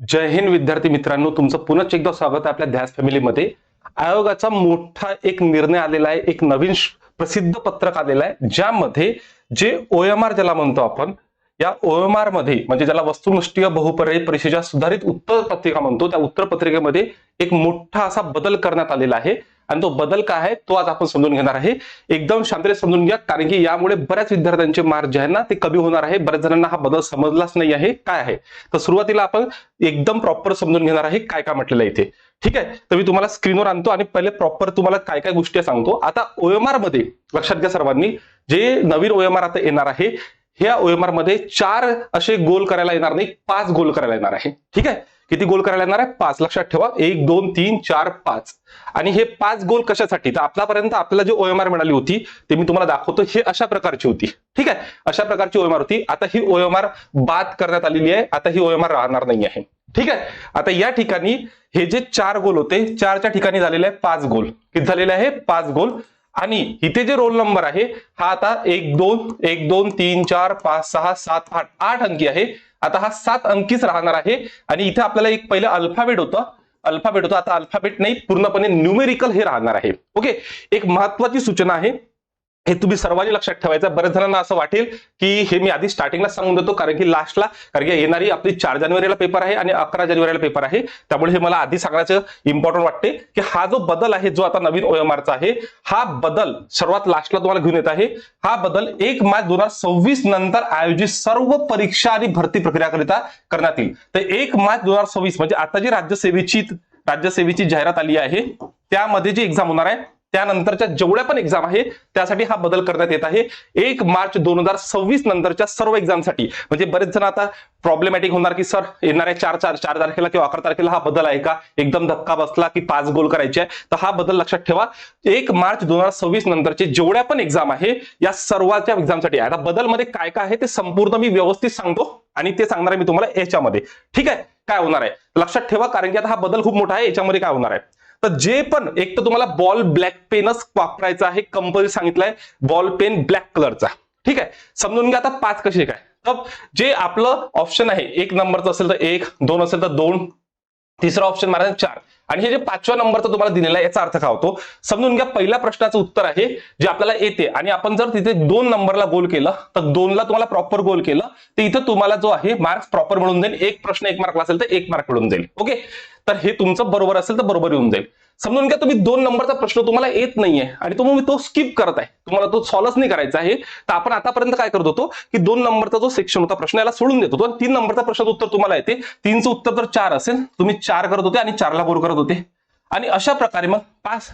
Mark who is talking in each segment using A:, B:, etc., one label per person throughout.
A: जय हिंद विद्यार्थी मित्रांनो. तुमचं पुनश्च एकदा स्वागत आहे आपल्या ध्यास फॅमिलीमध्ये आयोगाचा मोठा एक निर्णय आलेला आहे एक नवीन प्रसिद्ध पत्रक आलेला आहे ज्यामध्ये जे ओएमआर ज्याला म्हणतो आपण या ओएमआरमध्ये म्हणजे ज्याला वस्तुनिष्ठीय बहुपर्यायी परीक्षेच्या सुधारित उत्तर पत्रिका म्हणतो त्या उत्तर पत्रिकेमध्ये एक मोठा असा बदल करण्यात आलेला आहे. आणि तो बदल काय आहे तो आज आपण समजून घेणार आहे. एकदम शांततेने समजून घ्या कारण की यामुळे बऱ्याच विद्यार्थ्यांचे मार्क जे आहे ना ते कमी होणार आहे. बऱ्याच जणांना हा बदल समजलाच नाही आहे. काय आहे? तर सुरुवातीला आपण एकदम प्रॉपर समजून घेणार आहे काय काय म्हटलेलं आहे इथे. ठीक आहे? तर मी तुम्हाला स्क्रीनवर आणतो आणि पहिले प्रॉपर तुम्हाला काय काय गोष्टी सांगतो. आता ओएमआरमध्ये लक्षात घ्या सर्वांनी जे नवीन ओएमआर आता येणार आहे ह्या ओएमआरमध्ये चार असे गोल करायला येणार नाही पाच गोल करायला येणार आहे. ठीक आहे? किती गोल करायला येणार आहे? पाच. लक्षात ठेवा. एक दोन तीन चार पाच. आणि हे पाच गोल कशासाठी? तर आपल्यापर्यंत आपल्याला जी ओएमआर मिळाली होती ते मी तुम्हाला दाखवतो. हे अशा प्रकारची होती. ठीक आहे? अशा प्रकारची ओएमआर होती. आता ही ओएमआर बाद करण्यात आलेली आहे. आता ही ओएमआर राहणार नाही आहे. ठीक आहे? आता या ठिकाणी हे जे चार गोल होते चारच्या ठिकाणी झालेले आहे पाच गोल. किती झालेले आहे? पाच गोल. आणि इथे जे रोल नंबर आहे हा आता एक दोन एक दोन तीन चार पाच सहा सात आठ आठ अंकी आहे. आता हा सात अंकीच राहणार आहे. आणि इथे आपल्याला एक पहिलं अल्फाबेट होतं. अल्फाबेट होतं. आता अल्फाबेट नाही पूर्णपणे न्यूमेरिकल हे राहणार आहे. ओके? एक महत्वाची सूचना आहे. हे तुम्ही सर्वांनी लक्षात ठेवायचं. बऱ्याच जणांना असं वाटेल की हे मी आधी स्टार्टिंगला सांगून देतो कारण की लास्टला कारण की येणारी आपली चार जानेवारीला पेपर आहे आणि अकरा जानेवारीला पेपर आहे. त्यामुळे हे मला आधी सांगण्याचं इम्पॉर्टंट वाटते की हा जो बदल आहे जो आता नवीन ओएमआरचा आहे हा बदल सर्वात लास्टला तुम्हाला घेऊन येत आहे. हा बदल एक मार्च दोन हजार सव्वीस नंतर आयोजित सर्व परीक्षा आणि भरती प्रक्रियाकरिता करण्यात येईल. तर एक मार्च दोन हजार सव्वीस म्हणजे आता जी राज्यसेवेची राज्यसेवेची जाहिरात आली आहे त्यामध्ये जी एक्झाम होणार आहे त्यानंतरच्या जेवढ्या पण एक्झाम आहे त्यासाठी हा बदल करण्यात येत आहे. एक मार्च दोन हजार सव्वीस नंतरच्या सर्व एक्झामसाठी म्हणजे बरेच जण आता प्रॉब्लेमॅटिक होणार की सर येणाऱ्या चार चार चार तारखेला किंवा अकरा तारखेला हा बदल आहे का? एकदम धक्का बसला की पाच गोल करायचे आहे तर हा बदल लक्षात ठेवा. एक मार्च दोन हजार सव्वीस नंतरचे जेवढ्या पण एक्झाम आहे या सर्वांच्या एक्झामसाठी आहे आता बदलमध्ये काय काय आहे ते संपूर्ण मी व्यवस्थित सांगतो आणि ते सांगणार आहे मी तुम्हाला याच्यामध्ये. ठीक आहे? काय होणार आहे? लक्षात ठेवा कारण की आता हा बदल खूप मोठा आहे याच्यामध्ये काय होणार आहे? तर जे पण एक तर तुम्हाला बॉल ब्लॅक पेनच वापरायचा आहे कंपनी सांगितलंय बॉल पेन ब्लॅक कलरचा ठीक आहे? समजून घ्या आता पाच कसे काय. तर जे आपलं ऑप्शन आहे एक नंबरचं असेल तर एक दोन असेल तर दोन तिसरा ऑप्शन मारायचा चार. आणि हे जे पाचव्या नंबरचा तुम्हाला दिलेला आहे याचा अर्थ काय होतो? समजून घ्या पहिल्या प्रश्नाचं उत्तर आहे जे आपल्याला येते. आणि आपण जर तिथे दोन नंबरला गोल केलं तर दोनला तुम्हाला प्रॉपर गोल केलं तर इथं तुम्हाला जो आहे मार्क्स प्रॉपर मिळून जाईल. एक प्रश्न एक मार्कला असेल तर एक मार्क मिळून जाईल. ओके तर हे तुमचं बरोबर असेल तर बरोबर येऊन जाईल. समजून घ्या तुम्ही दोन नंबरचा प्रश्न तुम्हाला येत नाहीये आणि तुम्ही तो स्किप करत आहे. तुम्हाला तो सॉल्वच नाही करायचा आहे. तर आपण आतापर्यंत काय करत होतो? की दोन नंबरचा जो सेक्शन होता प्रश्न याला सोडून देत होतो. आणि तीन नंबरचा प्रश्नाचं उत्तर तुम्हाला येते. तीनचं उत्तर जर चार असेल. तुम्ही चार करत होते आणि चारला गोल करत होते. आणि अशा प्रकारे मग पाच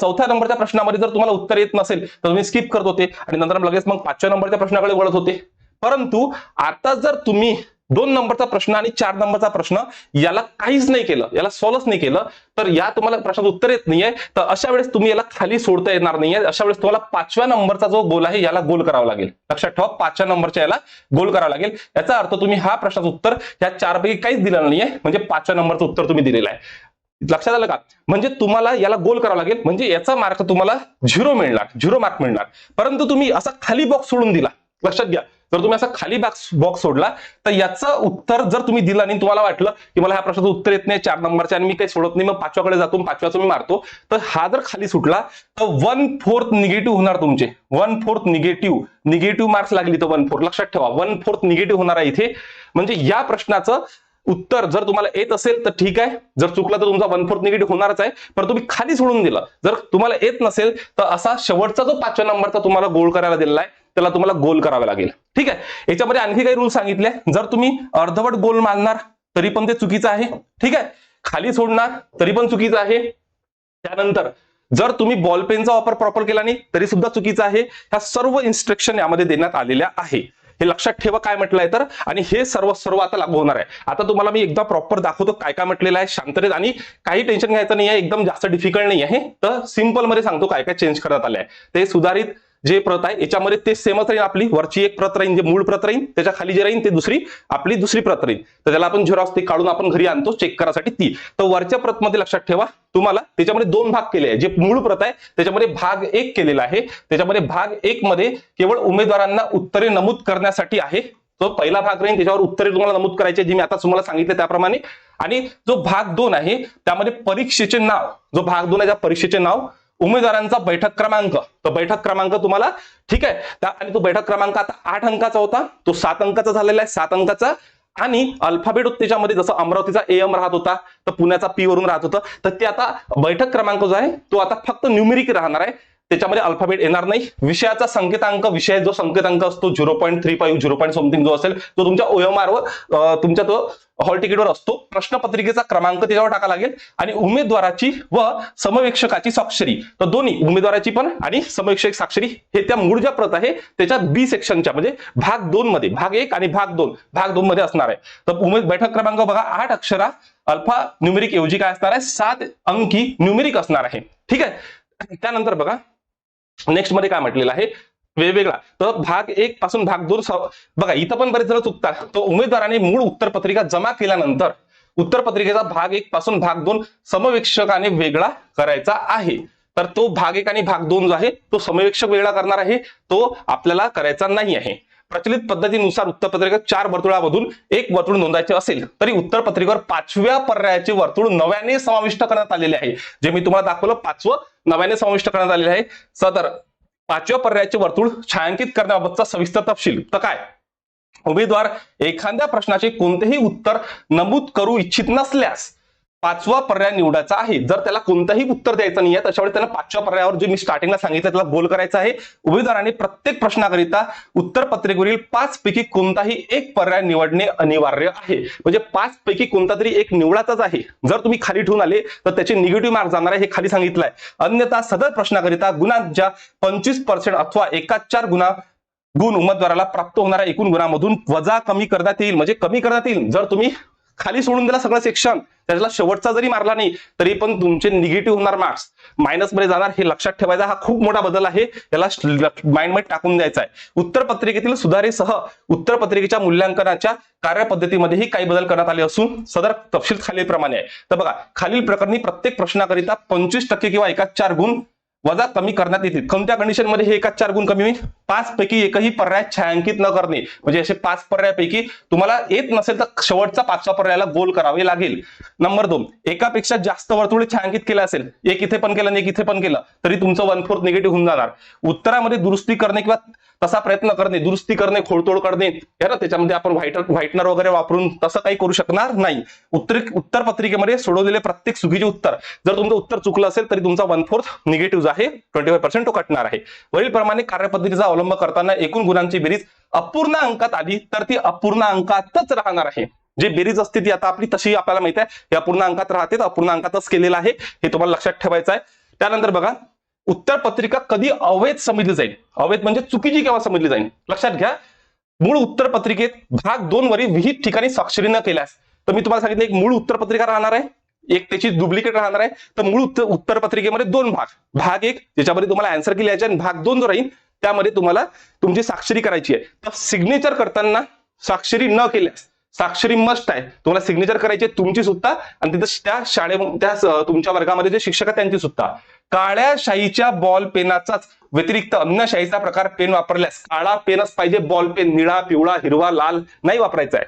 A: चौथ्या नंबरच्या प्रश्नामध्ये जर तुम्हाला उत्तर येत नसेल तर तुम्ही स्किप करत होते. आणि नंतर लगेच मग पाचव्या नंबरच्या प्रश्नाकडे वळत होते. परंतु आता जर तुम्ही दोन नंबरचा प्रश्न आणि चार नंबरचा प्रश्न याला काहीच नाही केलं याला सॉल्वच नाही केलं. तर या तुम्हाला प्रश्नाचं उत्तर येत नाहीये. तर अशा वेळेस तुम्ही याला खाली सोडता येणार नाहीये. अशा वेळेस तुम्हाला पाचव्या नंबरचा जो गोल आहे याला गोल करावा लागेल. लक्षात ठेवा पाचव्या नंबरच्या याला गोल करावा लागेल. याचा अर्थ तुम्ही हा प्रश्नाचं उत्तर ह्या चारपैकी काहीच दिलं नाहीये. म्हणजे पाचव्या नंबरचं उत्तर तुम्ही दिलेलं आहे. लक्षात आलं का? म्हणजे तुम्हाला याला गोल करावा लागेल. म्हणजे याचा मार्क तुम्हाला झिरो मिळणार झिरो मार्क मिळणार. परंतु तुम्ही असा खाली बॉक्स सोडून दिला. लक्षात घ्या. जर तुम्ही असा खाली बॉक्स बॉक्स सोडला. तर याचं उत्तर जर तुम्ही दिलं आणि तुम्हाला वाटलं की मला ह्या प्रश्नाचं उत्तर येत नाही चार नंबरचे आणि मी काही सोडत नाही मग पाचव्याकडे जातो पाचव्याचं मी मारतो. तर हा जर खाली सुटला तर वन फोर्थ निगेटिव्ह होणार तुमचे. One fourth negative negative marks लागली तर वन फोर्थ लक्षात ठेवा वन फोर्थ निगेटिव्ह होणार आहे इथे. म्हणजे या प्रश्नाचं उत्तर जर तुम्हाला येत असेल तर ठीक आहे. जर चुकलं तर तुमचा वन फोर्थ निगेटिव्ह होणारच आहे. पण तुम्ही खाली सोडून दिलं. जर तुम्हाला येत नसेल तर असा शेवटचा जो पाचव्या नंबरचा तुम्हाला गोल करायला दिलेला आहे त्याला तुम्हाला गोल करावे लागेल. ठीक आहे? याच्यामध्ये आणखी काही रूल सांगितले. जर तुम्ही अर्धवट गोल मारणार तरी पण ते चुकीचं आहे. ठीक आहे? खाली सोडणार तरी पण चुकीचं आहे. त्यानंतर जर तुम्ही बॉल पेनचा वापर प्रॉपर केला नाही तरी सुद्धा चुकीचं आहे. ह्या सर्व इन्स्ट्रक्शन यामध्ये देण्यात आलेल्या आहे. हे लक्षात ठेवा काय म्हटलंय तर. आणि हे सर्व सर्व आता लागू होणार आहे. आता तुम्हाला मी एकदा प्रॉपर दाखवतो काय काय म्हटलेलं आहे. शांततेत आणि काही टेन्शन घ्यायचं नाही आहे एकदम जास्त डिफिकल्ट नाही आहे तर सिंपलमध्ये सांगतो काय काय चेंज करण्यात आले आहे ते सुधारित जे प्रत आहे याच्यामध्ये ते सेमच राहील आपली. वरची एक प्रत राहील जे मूळ प्रत राहील त्याच्याखाली जे राहील ते दुसरी आपली दुसरी प्रत राहील तर त्याला आपण झेरॉक्स ते काढून आपण घरी आणतो चेक करासाठी ती. तर वरच्या प्रतमध्ये लक्षात ठेवा तुम्हाला त्याच्यामध्ये दोन भाग केले आहे जे मूळ प्रत आहे त्याच्यामध्ये भाग एक केलेला आहे. त्याच्यामध्ये भाग एक मध्ये केवळ उमेदवारांना उत्तरे नमूद करण्यासाठी आहे. तो पहिला भाग राहील त्याच्यावर उत्तरे तुम्हाला नमूद करायची जी मी आता तुम्हाला सांगितलं त्याप्रमाणे. आणि जो भाग दोन आहे त्यामध्ये परीक्षेचे नाव जो भाग दोन आहे त्या परीक्षेचे नाव उमेदवारांचा बैठक क्रमांक. तर बैठक क्रमांक तुम्हाला ठीक आहे. त्या- आणि तो बैठक क्रमांक आता आठ अंकाचा होता. तो सात अंकाचा झालेला आहे सात अंकाचा. आणि अल्फाबेट उत्तेजामध्ये जसं अमरावतीचा एम राहत होता तर पुण्याचा पी वरून राहत होतं. तर ते आता बैठक क्रमांक जो आहे तो आता फक्त न्यूमेरिक राहणार आहे. त्याच्यामध्ये अल्फाबेट येणार नाही. विषयाचा संकेतांक विषय जो संकेतांक असतो zero point three five zero point something जो असेल तो तुमच्या ओएमआर वर तुमच्या तो हॉल तिकीटवर असतो. प्रश्नपत्रिकेचा क्रमांक त्याच्यावर टाका लागेल. आणि उमेदवाराची व समवेक्षकाची स्वाक्षरी तर दोन्ही उमेदवाराची पण आणि समवेक्षक स्वाक्षरी हे त्या मूळ ज्या प्रत आहे त्याच्या बी सेक्शनच्या म्हणजे भाग दोन मध्ये भाग एक आणि भाग दोन भाग दोन मध्ये असणार आहे. तर उमेद बैठक क्रमांक बघा आठ अक्षरा अल्फा न्युमेरिक ऐवजी काय असणार आहे? सात अंकी न्युमेरिक असणार आहे. ठीक आहे? त्यानंतर बघा नेक्स्टमध्ये काय म्हटलेलं आहे? वेगवेगळा. तर भाग एक पासून भाग दोन बघा इथं पण बरेच जण चुकतात तो उमेदवाराने मूळ उत्तरपत्रिका जमा केल्यानंतर उत्तरपत्रिकेचा भाग एक पासून भाग दोन समवेक्षकाने वेगळा करायचा आहे. तर तो भाग एक आणि भाग दोन जो आहे तो समवेक्षक वेगळा करणार आहे. तो आपल्याला करायचा नाही आहे. प्रचलित पद्धतीनुसार उत्तरपत्रिका चार वर्तुळामधून एक वर्तुळ नोंदायचे असेल तरी उत्तरपत्रिकेवर पाचव्या पर्यायाचे वर्तुळ नव्याने समाविष्ट करण्यात आलेले आहे. जे मी तुम्हाला दाखवलं पाचवं नव्याने समाविष्ट करण्यात आलेले आहे. सदर पाचव्या पर्यायाचे वर्तुळ छायांकित करण्याबाबतचा सविस्तर तपशील. तर काय? उमेदवार एखाद्या प्रश्नाचे कोणतेही उत्तर नमूद करू इच्छित नसल्यास पाचवा पर्याय निवडायचा आहे. जर त्याला कोणतंही उत्तर द्यायचं नाही आहे त्याच्यामुळे त्याला पाचव्या पर्यायावर जे मी स्टार्टिंगला सांगितलं त्याला गोल करायचा आहे. उमेदवाराने प्रत्येक प्रश्नाकरिता उत्तर पत्रिकेवरील पाच पैकी कोणताही एक पर्याय निवडणे अनिवार्य आहे. म्हणजे पाच पैकी कोणता तरी एक निवडाचाच आहे. जर तुम्ही खाली ठेवून आले तर त्याचे निगेटिव्ह मार्क जाणार आहे हे खाली सांगितलंय. अन्यथा सदर प्रश्नाकरिता गुणांच्या पंचवीस पर्सेंट अथवा एकाच चार गुणा गुण उमेदवाराला प्राप्त होणाऱ्या एकूण गुणामधून वजा कमी करण्यात येईल. म्हणजे कमी करण्यात येईल. जर तुम्ही खाली सोडून दिला सगळं सेक्शन. त्याला शेवटचा जरी मारला नाही तरी पण तुमचे निगेटिव्ह होणार मार्क्स. मायनसमध्ये जाणार हे लक्षात ठेवायचा. हा खूप मोठा बदल आहे. त्याला माइंडमध्ये टाकून द्यायचा आहे. उत्तर पत्रिकेतील सुधारेसह उत्तर पत्रिकेच्या मूल्यांकनाच्या कार्यपद्धतीमध्येही काही बदल करण्यात आले असून सदर तपशील खालीलप्रमाणे आहे. तर बघा खालील प्रकरणी प्रत्येक प्रश्नाकरिता पंचवीस टक्के किंवा एकाच चार गुण वजा कमी करण्यात येतील. कोणत्या कंडिशनमध्ये हे एकाच चार गुण कमी होईल? पाच पैकी एकही पर्याय छायांकित न करणे. म्हणजे असे पाच पर्यायापैकी तुम्हाला येत नसेल तर शेवटचा पाचव्या पर्यायाला गोल करावे लागेल. नंबर दोन एकापेक्षा जास्त वर्तुळे छायांकित केलं असेल. एक इथे पण केलं आणि एक इथे पण केलं तरी तुमचं वन फोर्थ निगेटिव्ह होऊन जाणार. उत्तरामध्ये दुरुस्ती करणे किंवा तसा प्रयत्न करणे दुरुस्ती करणे खोडतोड करणे हे ना? त्याच्यामध्ये आपण व्हाईट व्हाईटनर वगैरे वापरून तसं काही करू शकणार नाही. उत्तर उत्तर पत्रिकेमध्ये सोडवलेले प्रत्येक चुकीचे उत्तर. जर तुमचं उत्तर चुकलं असेल तरी तुमचा वन फोर्थ निगेटिव्ह आहे ट्वेंटी फाय पर्सेंट तो कटणार आहे. वरील प्रमाणे कार्यपद्धतीचा अवलंब करताना एकूण गुणांची बेरीज अपूर्ण अंकात आली तर ती अपूर्ण अंकातच राहणार आहे. जे बेरीज असते ती आता आपली तशी आपल्याला माहिती आहे हे अपूर्ण अंकात राहते तर अपूर्ण अंकातच केलेलं आहे हे तुम्हाला लक्षात ठेवायचं आहे. त्यानंतर बघा उत्तर पत्रिका कधी अवैध समजली जाईल? अवैध म्हणजे चुकीची केव्हा समजली जाईल? लक्षात घ्या. मूळ उत्तर पत्रिकेत भाग दोन वरील विहित ठिकाणी स्वाक्षरी न केल्यास. तर मी तुम्हाला सांगितलं एक मूळ उत्तर पत्रिका राहणार आहे. एक त्याची डुप्लिकेट राहणार आहे. तर मूळ उत्तर उत्तर पत्रिकेमध्ये दोन भाग. भाग एक ज्याच्यामध्ये तुम्हाला अँसर केली आणि भाग दोन जो राहील त्यामध्ये तुम्हाला तुमची स्वाक्षरी करायची आहे. तर सिग्नेचर करताना स्वाक्षरी न केल्यास साक्षरी मस्ट आहे. तुम्हाला सिग्नेचर करायची आहे तुमची सुद्धा आणि तिथं त्या शाळे त्या तुमच्या वर्गामध्ये जे शिक्षक आहेत त्यांची सुद्धा. काळ्या शाहीच्या बॉल पेनाचाच व्यतिरिक्त अन्य शाहीचा प्रकार पेन वापरल्यास काळा पेनच पाहिजे. बॉल पेन निळा पिवळा हिरवा लाल नाही वापरायचा आहे.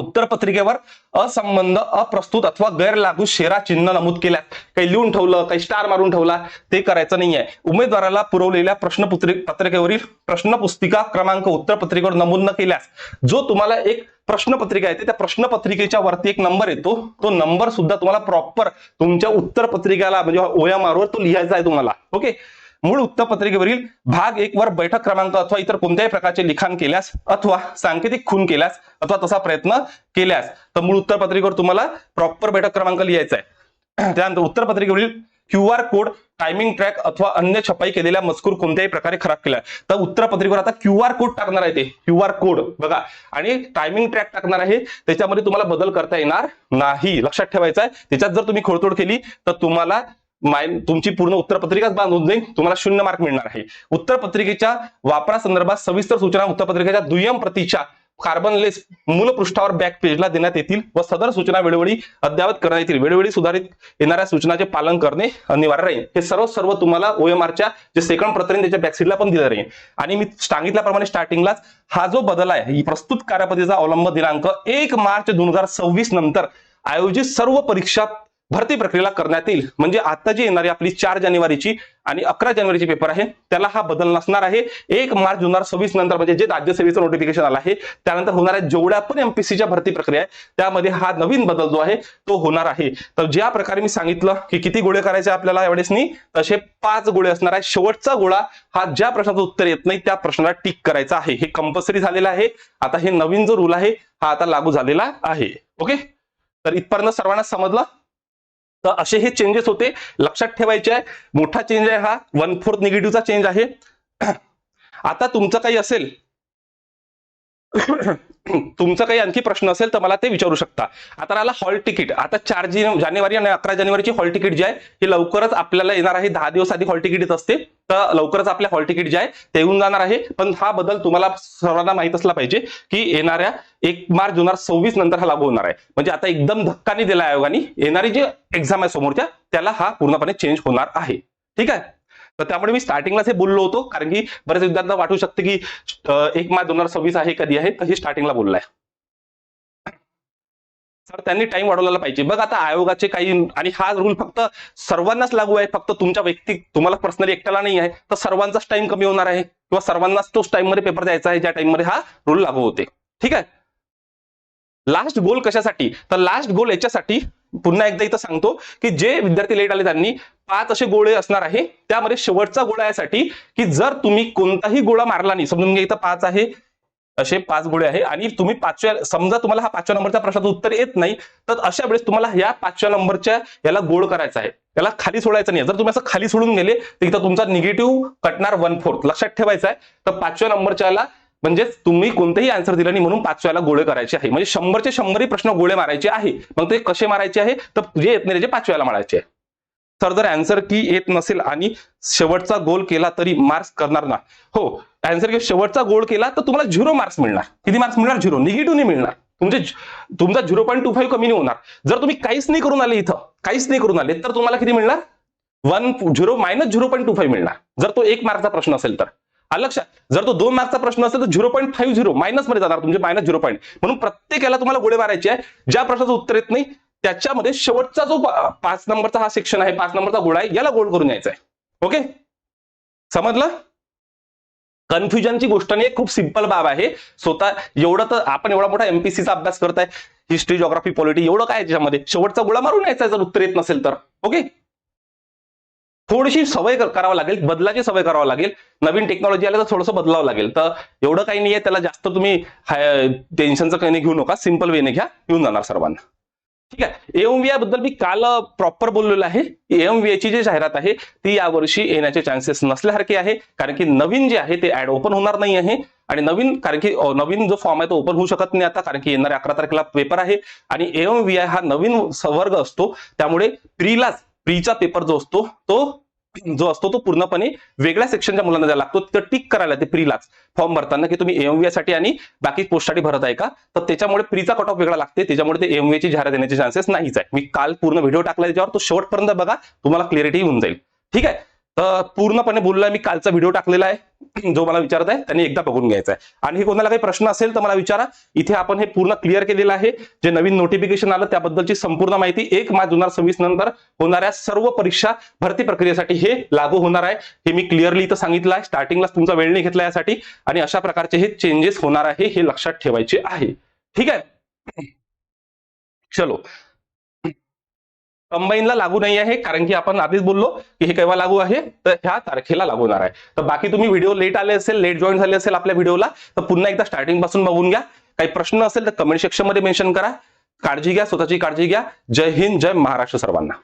A: उत्तर पत्रिकेवर असंबंध अप्रस्तुत अथवा गैरलागू शेरा चिन्ह नमूद केल्यात. काही लिहून ठेवलं काही स्टार मारून ठेवला ते करायचं नाहीये. उमेदवाराला पुरवलेल्या प्रश्नपुत्री पत्रिकेवरील प्रश्नपुस्तिका क्रमांक उत्तर पत्रिकेवर नमूद न केल्यास जो तुम्हाला एक प्रश्नपत्रिका येते त्या प्रश्नपत्रिकेच्या वरती एक नंबर येतो. तो नंबर सुद्धा तुम्हाला प्रॉपर तुमच्या उत्तरपत्रिकेला म्हणजे ओया मारवर तो लिहायचा आहे तुम्हाला. ओके? मूळ उत्तरपत्रिकेवरील भाग एक वर बैठक क्रमांक अथवा इतर कोणत्याही प्रकारचे लिखाण केल्यास अथवा सांकेतिक खून केल्यास अथवा तसा प्रयत्न केल्यास तर मूळ उत्तर पत्रिकेवर तुम्हाला प्रॉपर बैठक क्रमांक लिहायचा आहे. त्यानंतर उत्तर पत्रिकेवरील Q R code timing track अथवा अन्य छपाई केलेल्या मजकूर कोणत्याही प्रकारे खराब केला तर उत्तर पत्रिकेवर आता क्यू आर कोड टाकणार आहे ते. क्यू आर कोड बघा. आणि टायमिंग ट्रॅक टाकणार आहे त्याच्यामध्ये तुम्हाला बदल करता येणार नाही. लक्षात ठेवायचं आहे. त्याच्यात जर तुम्ही खोडतोड केली तर तुम्हाला माय तुमची पूर्ण उत्तर पत्रिकाच बांधून जाईल तुम्हाला शून्य मार्क मिळणार आहे. उत्तर पत्रिकेच्या वापरासंदर्भात सविस्तर सूचना उत्तरपत्रिकेच्या दुय्यम प्रतीच्या कार्बन लेस मूलपृष्ठावर बॅक पेजला देण्यात येतील व सदर सूचना वेळोवेळी अद्ययावत करण्यात येतील. वेळोवेळी सुधारित येणाऱ्या सूचनाचे पालन करणे अनिवार्य राहील. हे सर्व सर्व तुम्हाला ओएमआरच्या जे सेकंड प्रतरण त्याच्या बॅकसीडला पण दिलं राहील. आणि मी सांगितल्याप्रमाणे स्टार्टिंगलाच हा जो बदल आहे प्रस्तुत कार्यपद्धतीचा अवलंब दिनांक एक मार्च दोन हजार सव्वीस नंतर आयोजित सर्व परीक्षा भरती प्रक्रियेला करण्यात येईल. म्हणजे आता जी येणारी आपली चार जानेवारीची आणि अकरा जानेवारीची पेपर आहे त्याला हा बदल नसणार आहे. एक मार्च दोन हजार सव्वीस नंतर म्हणजे जे राज्यसेवेचं नोटिफिकेशन आलं आहे त्यानंतर होणाऱ्या जेवढ्या पण एमपीसीच्या भरती प्रक्रिया आहे त्यामध्ये हा नवीन बदल जो आहे तो होणार आहे. तर ज्या प्रकारे मी सांगितलं की किती गोळे करायचे आपल्याला यावेळेसनी तसे पाच गोळे असणार आहे. शेवटचा गोळा हा ज्या प्रश्नाचं उत्तर येत नाही त्या प्रश्नाला टिक करायचा आहे. हे कंपल्सरी झालेलं आहे. आता हे नवीन जो रूल आहे हा आता लागू झालेला आहे. ओके तर इथपर्यंत सर्वांना समजलं? तर असे हे चेंजेस होते. लक्षात ठेवायचे आहे. मोठा चेंज आहे हा. वन फोर्थ निगेटिव्हचा चेंज आहे. आता तुमचं काही असेल तुमचं काही आणखी प्रश्न असेल तर मला ते विचारू शकता. आता आला हॉल तिकीट आता चार जी जानेवारी आणि अकरा जानेवारीची हॉल तिकीट जे आहे हे लवकरच आपल्याला येणार आहे. दहा दिवस आधी हॉल तिकीट येत असते. तर लवकरच आपल्या हॉल तिकीट जे आहे ते येऊन जाणार आहे. पण हा बदल तुम्हाला सर्वांना माहीत असला पाहिजे की येणाऱ्या एक मार्च दोन हजार सव्वीस नंतर हा लागू होणार आहे. म्हणजे आता एकदम धक्काने दिला आयोगाने. येणारी जी एक्झाम आहे समोरच्या त्याला हा पूर्णपणे चेंज होणार आहे. ठीक आहे? तर त्यामुळे मी स्टार्टिंगलाच हे बोललो होतो कारण की बरेच विद्यार्थ्यांना वाटू शकते की एक मार्च दोन हजार सव्वीस आहे कधी आहे तर हे स्टार्टिंगला बोललाय. तर त्यांनी टाइम वाढवलेला पाहिजे. बघ आता आयोगाचे काही आणि हा रूल फक्त सर्वांनाच लागू आहे फक्त तुमच्या वैयक्तिक तुम्हाला पर्सनली एकट्याला नाही आहे तर सर्वांचाच टाइम कमी होणार आहे किंवा सर्वांनाच तोच टाइममध्ये पेपर द्यायचा आहे ज्या टाइममध्ये हा रूल लागू होते. ठीक आहे? लास्ट गोल कशासाठी? तर लास्ट गोल याच्यासाठी पुन्हा एकदा इथं सांगतो की जे विद्यार्थी लेट आले त्यांनी पाच असे गोळे असणार आहे. त्यामध्ये शेवटचा गोळा यासाठी की जर तुम्ही कोणताही गोळा मारला नाही समजून घ्या इथं पाच आहे. असे पाच गोळे आहे. आणि तुम्ही पाचव्या समजा तुम्हाला हा पाचव्या नंबरच्या प्रश्नाचं उत्तर येत नाही तर अशा वेळेस तुम्हाला या पाचव्या नंबरच्या याला गोळ करायचा आहे. याला खाली सोडायचं नाही. जर तुम्ही असं खाली सोडून गेले तर इथं तुमचा निगेटिव्ह कटणार वन फोर्थ लक्षात ठेवायचा आहे. तर पाचव्या नंबरच्या याला म्हणजे तुम्ही कोणतेही आन्सर दिलं नाही म्हणून पाचव्याला गोळे करायचे आहे. म्हणजे शंभरचे शंभरही प्रश्न गोळे मारायचे आहे. मग ते कसे मारायचे आहे? तर जे येत नाही त्याचे पाचव्याला मारायचे आहे. तर जर अँसर की येत नसेल आणि शेवटचा गोल केला तरी मार्क्स करणार ना. हो अँसर की शेवटचा गोल केला तर तुम्हाला झिरो मार्क्स मिळणार. किती मार्क्स मिळणार? झिरो निगेटिव्ह नाही मिळणार. तुमचे तुमचा झिरो पॉईंट टू फाईव्ह कमी नाही होणार. जर तुम्ही काहीच नाही करून आले इथं काहीच नाही करून आले तर तुम्हाला किती मिळणार? One zero minus zero point two five मिळणार. जर तो एक मार्कचा प्रश्न असेल तर. लक्षात जर तो दोन मार्कचा प्रश्न असेल तर झिरो पॉईंट फाईव्ह झिरो मायनसमध्ये जाणार. तुमचे मायनस झिरो पॉईंट म्हणून प्रत्येकाला तुम्हाला गोळे मारायचे आहे. ज्या प्रश्नाचं उत्तर येत नाही त्याच्यामध्ये शेवटचा जो पाच नंबरचा हा सेक्शन आहे पाच नंबरचा गोळा आहे याला गोल करून यायचा आहे. ओके समजलं? कन्फ्युजनची गोष्ट नाही खूप सिंपल बाब आहे. स्वतः एवढं तर आपण एवढा मोठा एमपीसीचा अभ्यास करताय. हिस्ट्री जॉग्राफी पॉलिटी एवढं काय याच्यामध्ये त्याच्यामध्ये? शेवटचा गोळा मारून यायचा जर उत्तर येत नसेल तर. ओके थोडीशी सवय करावं लागेल बदलाची सवय करावं लागेल. नवीन टेक्नॉलॉजी आल्या तर थोडंसं बदलावं लागेल. तर एवढं काही नाहीये त्याला जास्त तुम्ही टेन्शनचं काही नाही घेऊ नका. सिंपल वेने घ्या येऊन जाणार सर्वांना. ठीक आहे? एएमव्हीआयबद्दल मी काल प्रॉपर बोललेलो आहे. एएमव्हीआय ची जी जाहिरात आहे ती यावर्षी येण्याचे चान्सेस नसल्यासारखे आहे. कारण की नवीन जे आहे ते ऍड ओपन होणार नाही आहे. आणि नवीन कारण की नवीन जो फॉर्म आहे तो ओपन होऊ शकत नाही आता. कारण की येणाऱ्या अकरा तारखेला पेपर आहे. आणि एएमव्हीआय हा नवीन वर्ग असतो. त्यामुळे प्रीलाच प्रीचा पेपर जो असतो तो जो असतो तो पूर्णपणे वेगळ्या सेक्शनच्या मुलांना द्यायला लागतो. तिथं टिक करायला ते फ्रीलाच फॉर्म भरताना की तुम्ही एएमव्हीआयसाठी आणि बाकी पोस्टसाठी भरत आहे का? तर त्याच्यामुळे फ्रीचा कट ऑफ वेगळा लागते. त्याच्यामुळे ते एमव्हीएची ची जाहिरात देण्याचे चान्सेस नाहीच आहे. मी काल पूर्ण व्हिडिओ टाकला त्याच्यावर. तो शेवटपर्यंत बघा तुम्हाला क्लिअरिटी होऊन जाईल. ठीक आहे? पूर्णपणे बोललोय मी कालचा व्हिडिओ टाकलेला आहे. जो मला विचारत आहे त्यांनी एकदा बघून घ्यायचा आहे. आणि हे कोणाला काही प्रश्न असेल तर मला विचारा. इथे आपण हे पूर्ण क्लिअर केलेलं आहे. जे नवीन नोटिफिकेशन आलं त्याबद्दलची संपूर्ण माहिती एक मार्च दोन हजार सव्वीस नंतर होणाऱ्या सर्व परीक्षा भरती प्रक्रियेसाठी हे लागू होणार आहे. हे मी क्लिअरली इथं सांगितलं आहे. स्टार्टिंगलाच तुमचा वेळ नाही घेतला यासाठी. आणि अशा प्रकारचे हे चेंजेस होणार आहे हे लक्षात ठेवायचे आहे. ठीक आहे? चलो. कंबाईनला लागू नाही आहे कारण की आपण आधीच बोललो की हे केव्हा लागू आहे? तर ह्या तारखेला लागू होणार आहे. तर बाकी तुम्ही व्हिडिओ लेट आले असेल लेट जॉईन झाले असेल आपल्या व्हिडिओला तर पुन्हा एकदा स्टार्टिंगपासून बघून घ्या. काही प्रश्न असेल तर कमेंट सेक्शनमध्ये मेन्शन करा. काळजी घ्या स्वतःची काळजी घ्या. जय हिंद जय महाराष्ट्र सर्वांना.